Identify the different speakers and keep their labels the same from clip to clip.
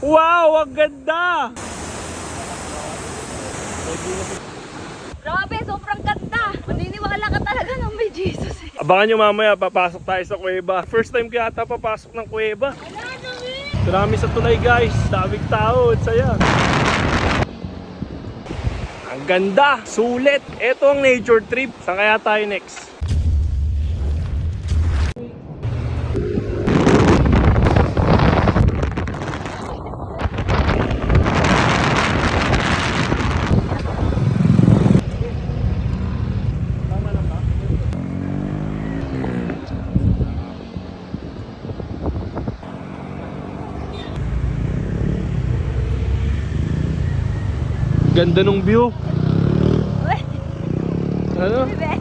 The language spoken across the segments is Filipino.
Speaker 1: Wow, ang ganda!
Speaker 2: Grabe, sobrang ganda. Maniniwala ka talaga ng may Jesus eh.
Speaker 1: Abangan nyo mamaya, papasok tayo sa kuweba. First time kaya ata papasok ng kuweba. Marami sa tulay guys, daming tao, at saya. Ang ganda, sulit. Ito ang nature trip. Saan kaya tayo next? Ganda ng view. Ano?
Speaker 2: bebe.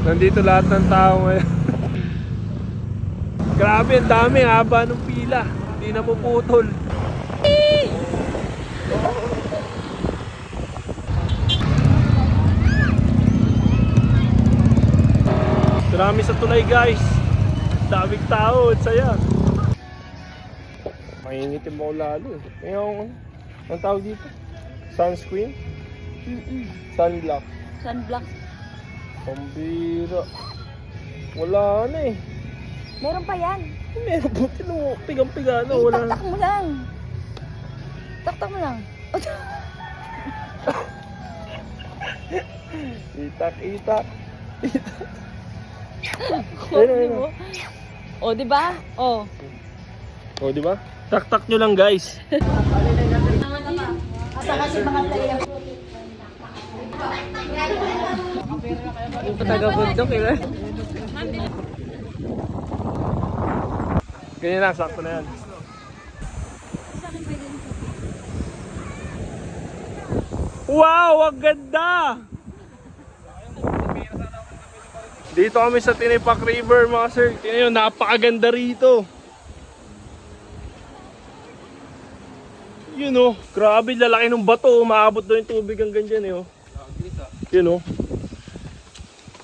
Speaker 1: Nandito lahat ng tao ngayon. Grabe, ang dami. Haba ng pila. Hindi na puputol. Marami sa tulay guys. Daming tao at saya. Mainitin mo lalo. eh. Yung, ang tawag dito? Sunscreen?
Speaker 2: Mm-mm.
Speaker 1: Sunblock.
Speaker 2: Sunblock.
Speaker 1: Pambira. Wala na eh.
Speaker 2: Meron pa yan.
Speaker 1: Meron po, mo, pigang-piga na, wala.
Speaker 2: Taktak mo lang. Taktak mo lang.
Speaker 1: Itak, itak.
Speaker 2: Ayun,
Speaker 1: ayun.
Speaker 2: mo. O, di ba? O.
Speaker 1: O, di ba? Tak-tak nyo lang guys.
Speaker 2: Taga-bundok, eh.
Speaker 1: Ganyan lang, sakto na yan. Wow, ang ganda! Dito kami sa Tinipak River mga sir. Tingnan napakaganda rito. Yun oh, grabe lalaki ng bato. Umaabot daw yung tubig hanggang dyan eh oh. Yun oh.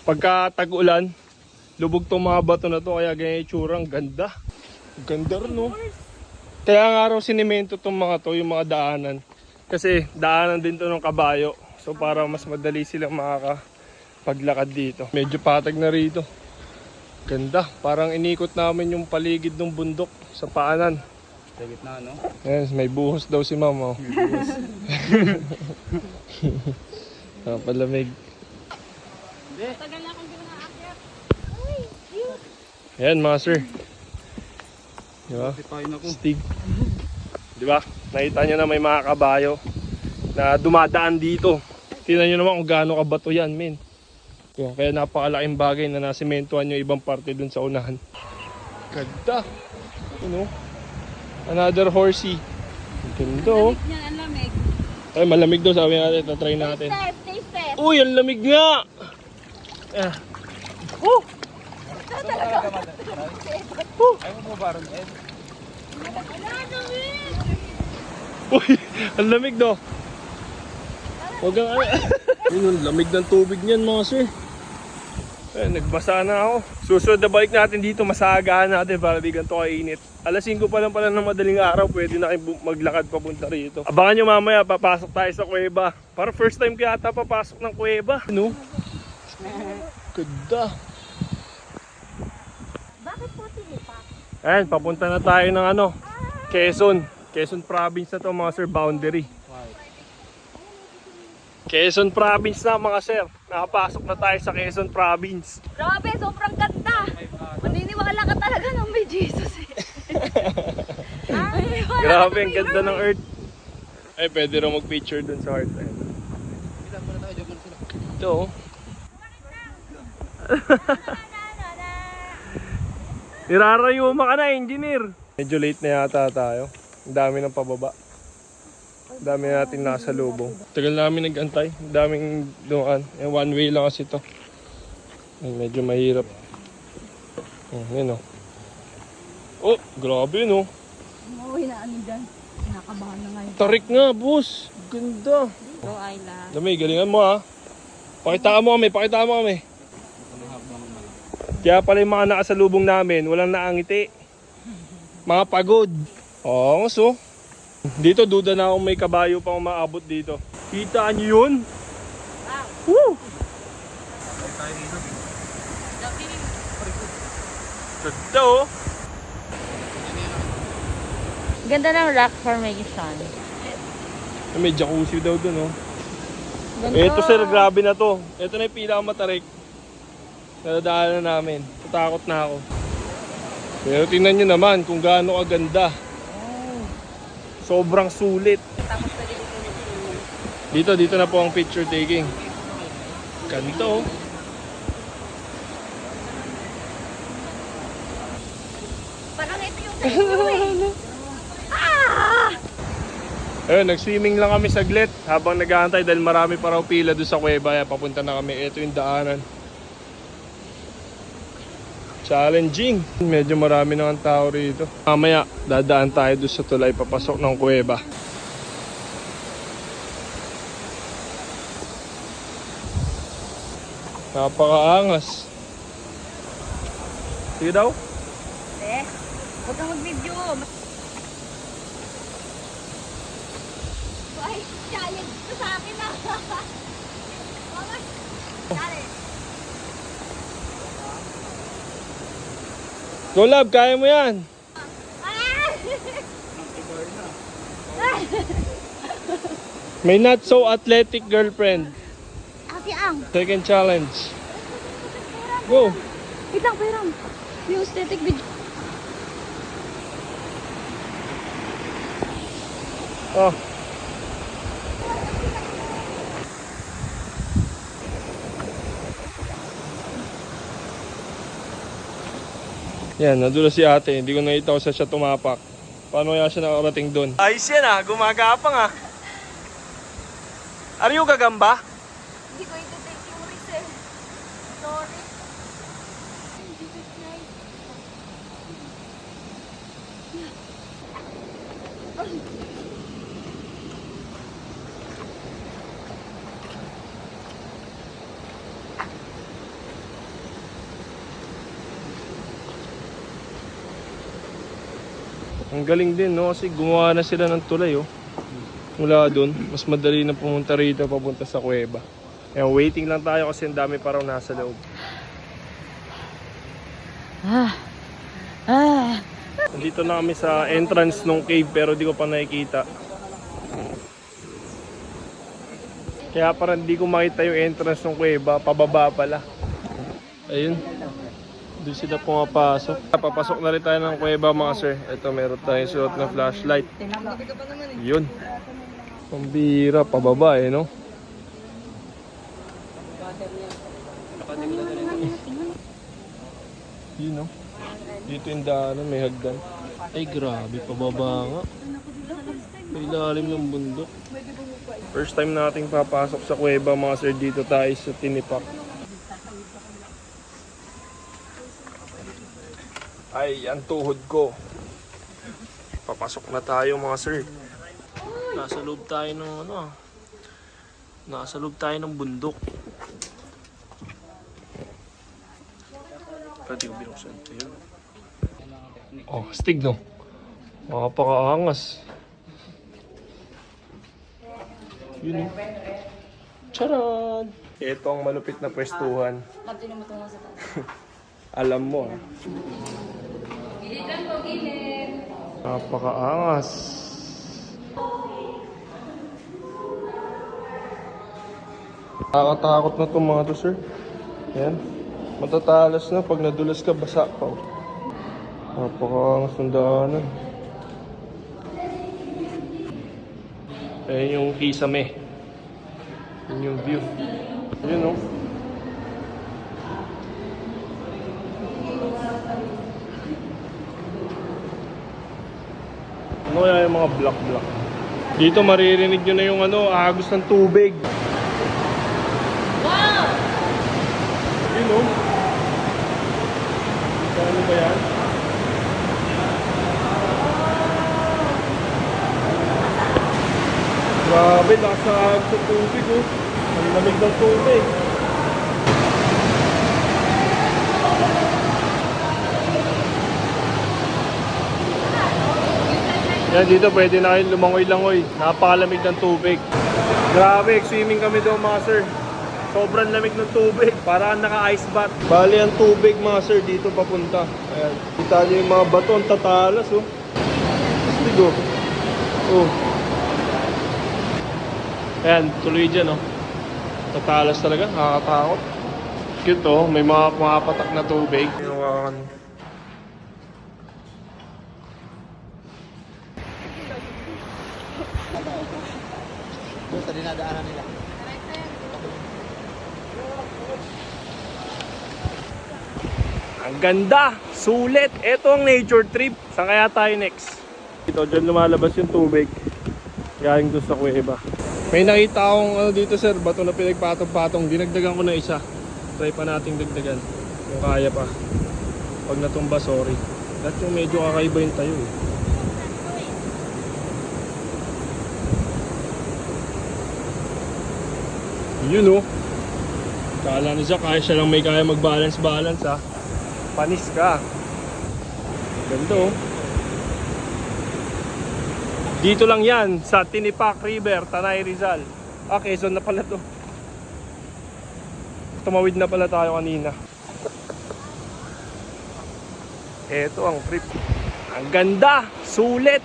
Speaker 1: Pagka tag-ulan, lubog tong mga bato na to kaya ganyan yung itsura. Ang ganda. Ganda rin no. Kaya nga raw sinimento tong mga to, yung mga daanan. Kasi daanan din to ng kabayo. So para mas madali silang makakapaglakad dito. Medyo patag na rito. Ganda. Parang inikot namin yung paligid ng bundok sa paanan.
Speaker 3: Sa gitna, no?
Speaker 1: Yes, may buhos daw si mama. Oh. Napalamig.
Speaker 2: Tagal na akong ginaakyat.
Speaker 1: Ayan mga sir. Di ba?
Speaker 3: Tipayin ako.
Speaker 1: Stig. Di ba? Nakita nyo na may mga kabayo na dumadaan dito. Tingnan nyo naman kung gaano kabato yan, men. Yun, kaya napakalaking bagay na nasimentuhan yung ibang parte dun sa unahan. Ganda. Ano? Another horsey. Ang Ganda oh.
Speaker 2: Lamig niyan, ang lamig.
Speaker 1: Ay, malamig daw sabi natin. Tatry natin.
Speaker 2: Taste, taste.
Speaker 1: Uy, ang lamig nga! Ah. Oh!
Speaker 3: Ayaw mo ba ron, Ed?
Speaker 1: Uy, ang lamig do. Huwag kang ano. Yun, ang lamig ng tubig niyan mga sir. Eh, nagbasa na ako. Susunod na balik natin dito, masagahan natin para di ganito kainit. Alas 5 pa lang pala ng madaling araw, pwede na kayo maglakad papunta rito. Abangan nyo mamaya, papasok tayo sa kuweba. Para first time kaya ata papasok ng kuweba. Ano? Ganda.
Speaker 2: Bakit po tinipak?
Speaker 1: Ayan, papunta na tayo ng ano, Quezon. Quezon province na to mga sir, boundary. Quezon province na mga sir. Nakapasok na tayo sa Quezon province.
Speaker 2: Grabe, sobrang ganda. Maniniwala ka talaga ng may Jesus eh. Maniniwala
Speaker 1: Grabe, ang ganda ng earth. Ay, pwede rin mag-picture dun sa heart.
Speaker 3: Sila.
Speaker 1: Ito oh. Nirarayo ka na, engineer. Medyo late na yata tayo. Ang dami ng pababa. Dami natin nasa lubong. Tagal namin nag-antay. Ang daming dumaan. Eh, one way lang kasi to. Ay, medyo mahirap. Oh, yun oh. Oh, grabe no.
Speaker 2: Umuwi na ano dyan. Kinakabahan na ngayon.
Speaker 1: Tarik nga, boss. Ganda.
Speaker 2: Go, Ayla.
Speaker 1: Dami, galingan mo ha. Pakitaan mo kami, pakitaan mo kami. Kaya pala yung mga nakasalubong namin, walang naangiti. Mga pagod. Oo, so. Dito, duda na akong may kabayo pang umaabot dito. Kita niyo yun? Woo! Ganda oh.
Speaker 2: Ganda ng rock formation.
Speaker 1: May jacuzzi daw dun oh.
Speaker 2: Ganda.
Speaker 1: Ito sir, grabe na to. Ito na yung pinakamatarik. Nadadaanan namin. Tatakot na ako. Pero tingnan nyo naman kung gaano kaganda. Sobrang sulit.
Speaker 2: Tapos pwede dito dito.
Speaker 1: Dito, na po ang picture taking. Ganda oh.
Speaker 2: Parang ito yung sa inyo eh. Ah!
Speaker 1: Ayun, nag-swimming lang kami saglit habang nag-aantay dahil marami pa raw pila doon sa kuweba. Kaya papunta na kami. Ito yung daanan. Challenging. Medyo marami ang tao rito. Mamaya, dadaan tayo doon sa tulay papasok ng kuweba. Napakaangas. Sige daw.
Speaker 2: Eh, huwag kang mag-video. Ay, challenge to sa akin na. Mama, challenge.
Speaker 1: Go love, kaya mo yan. May not so athletic girlfriend.
Speaker 2: Ate Ang.
Speaker 1: Second challenge. Go.
Speaker 2: Wait lang, pairam. Yung aesthetic video.
Speaker 1: Oh. Yan, nadula si ate. Hindi ko nakita kung siya tumapak. Paano kaya siya nakarating doon? Ayos yan ah, gumagapang ah. Are you gagamba?
Speaker 2: Hindi ko iti-take yung risk eh. Sorry.
Speaker 1: Ang galing din no, kasi gumawa na sila ng tulay oh. Mula doon, mas madali na pumunta rito papunta sa kuweba. Ayan, waiting lang tayo kasi ang dami pa raw nasa loob.
Speaker 2: Ah. Ah.
Speaker 1: Nandito na kami sa entrance ng cave pero di ko pa nakikita. Kaya parang di ko makita yung entrance ng kuweba, pababa pala. Ayun. Doon sila pumapasok. Papasok na rin tayo ng kuweba mga sir. Ito meron tayong suot na flashlight. Yun. Pambira, pababa eh no? Yun no? Dito yung daanan, may hagdan. Ay grabe, pababa nga. May ilalim ng bundok. First time nating papasok sa kuweba mga sir dito tayo sa Tinipak. Ay, ang tuhod ko. Papasok na tayo mga sir. Nasa loob tayo ng ano. Nasa loob tayo ng bundok. Pwede ko binuksan ito yun. Oh, stig no. Makapakaangas. Yun oh. Charan! Ito ang malupit na pwestuhan. Alam mo ah. Napakaangas. Nakakatakot na itong mga to, sir. Yan. Matatalas na pag nadulas ka, basa ka. oh. Napakaangas ng daanan. Ayan yung kisame. Yun yung view. Yun oh. Ano kaya yung mga block-block? Dito maririnig nyo na yung ano, agos ng tubig.
Speaker 2: Wow!
Speaker 1: Yun oh. Ano ba yan? Grabe, nakasahag sa tubig oh. Ang lamig ng tubig. Yan dito pwede na kayo lumangoy-langoy. Napakalamig ng tubig. Grabe, swimming kami doon mga sir. Sobrang lamig ng tubig. Parang naka-ice bath. Bali ang tubig mga sir dito papunta. Ayan. Kita niyo yung mga bato. Ang tatalas oh. Astig oh. Oh. Ayan, tuloy dyan oh. Tatalas talaga. Nakakatakot. Cute oh. May mga pumapatak na tubig. Yung
Speaker 3: Doon sa dinadaanan nila.
Speaker 1: Ang ganda! Sulit! Ito ang nature trip. Saan kaya tayo next? Ito, dyan lumalabas yung tubig. Galing doon sa kuweba. May nakita akong ano dito sir, bato na pinagpatong-patong. Dinagdagan ko na isa. Try pa nating dagdagan. Kung kaya pa. Pag natumba, sorry. Dahil yung medyo kakaiba yung tayo eh. Yun oh. Kala ni Jack, kaya siya lang may kaya mag-balance-balance ha. Panis ka. Ganda oh. Dito lang yan sa Tinipak River, Tanay Rizal. Ah, Quezon na pala to. Tumawid na pala tayo kanina. Ito ang trip. Ang ganda! Sulit!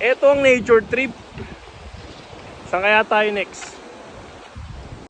Speaker 1: Ito ang nature trip. Saan kaya tayo next?